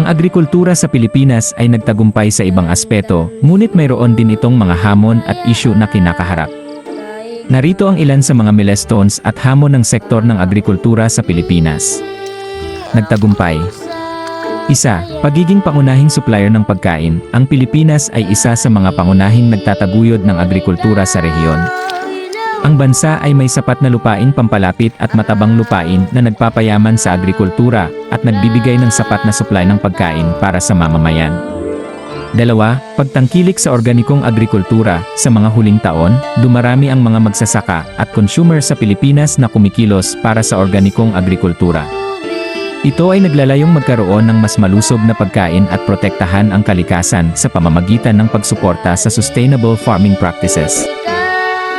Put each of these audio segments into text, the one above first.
Ang agrikultura sa Pilipinas ay nagtagumpay sa ibang aspeto, ngunit mayroon din itong mga hamon at isyu na kinakaharap. Narito ang ilan sa mga milestones at hamon ng sektor ng agrikultura sa Pilipinas. Nagtagumpay. Isa, pagiging pangunahing supplier ng pagkain, ang Pilipinas ay isa sa mga pangunahing nagtataguyod ng agrikultura sa rehiyon. Ang bansa ay may sapat na lupain pampalapit at matabang lupain na nagpapayaman sa agrikultura at nagbibigay ng sapat na supply ng pagkain para sa mamamayan. Dalawa, pagtangkilik sa organikong agrikultura. Sa mga huling taon, dumarami ang mga magsasaka at consumer sa Pilipinas na kumikilos para sa organikong agrikultura. Ito ay naglalayong magkaroon ng mas malusog na pagkain at protektahan ang kalikasan sa pamamagitan ng pagsuporta sa sustainable farming practices.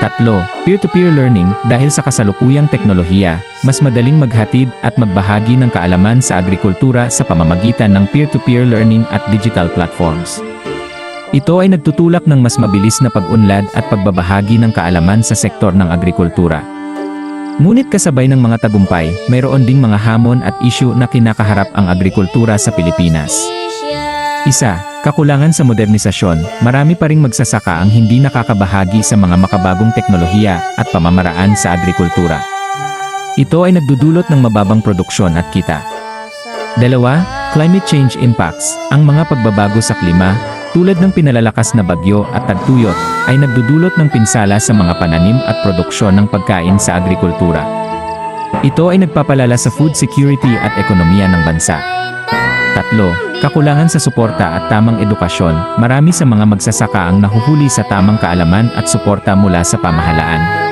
Tatlo, peer-to-peer learning dahil sa kasalukuyang teknolohiya, mas madaling maghatid at magbahagi ng kaalaman sa agrikultura sa pamamagitan ng peer-to-peer learning at digital platforms. Ito ay nagtutulak ng mas mabilis na pag-unlad at pagbabahagi ng kaalaman sa sektor ng agrikultura. Ngunit kasabay ng mga tagumpay, mayroon ding mga hamon at isyu na kinakaharap ang agrikultura sa Pilipinas. Isa, kakulangan sa modernisasyon, marami pa ring magsasaka ang hindi nakakabahagi sa mga makabagong teknolohiya at pamamaraan sa agrikultura. Ito ay nagdudulot ng mababang produksyon at kita. Dalawa, climate change impacts. Ang mga pagbabago sa klima, tulad ng pinalalakas na bagyo at tagtuyot, ay nagdudulot ng pinsala sa mga pananim at produksyon ng pagkain sa agrikultura. Ito ay nagpapalala sa food security at ekonomiya ng bansa. Tatlo, kakulangan sa suporta at tamang edukasyon. Marami sa mga magsasaka ang nahuhuli sa tamang kaalaman at suporta mula sa pamahalaan.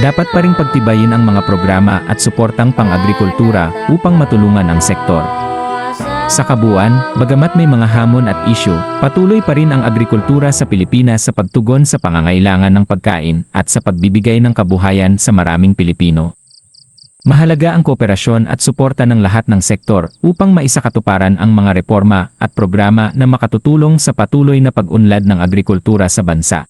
Dapat pa ring pagtibayin ang mga programa at suportang pang-agrikultura upang matulungan ang sektor. Sa kabuuan, bagamat may mga hamon at isyu, patuloy pa rin ang agrikultura sa Pilipinas sa pagtugon sa pangangailangan ng pagkain at sa pagbibigay ng kabuhayan sa maraming Pilipino. Mahalaga ang kooperasyon at suporta ng lahat ng sektor upang maisakatuparan ang mga reforma at programa na makatutulong sa patuloy na pag-unlad ng agrikultura sa bansa.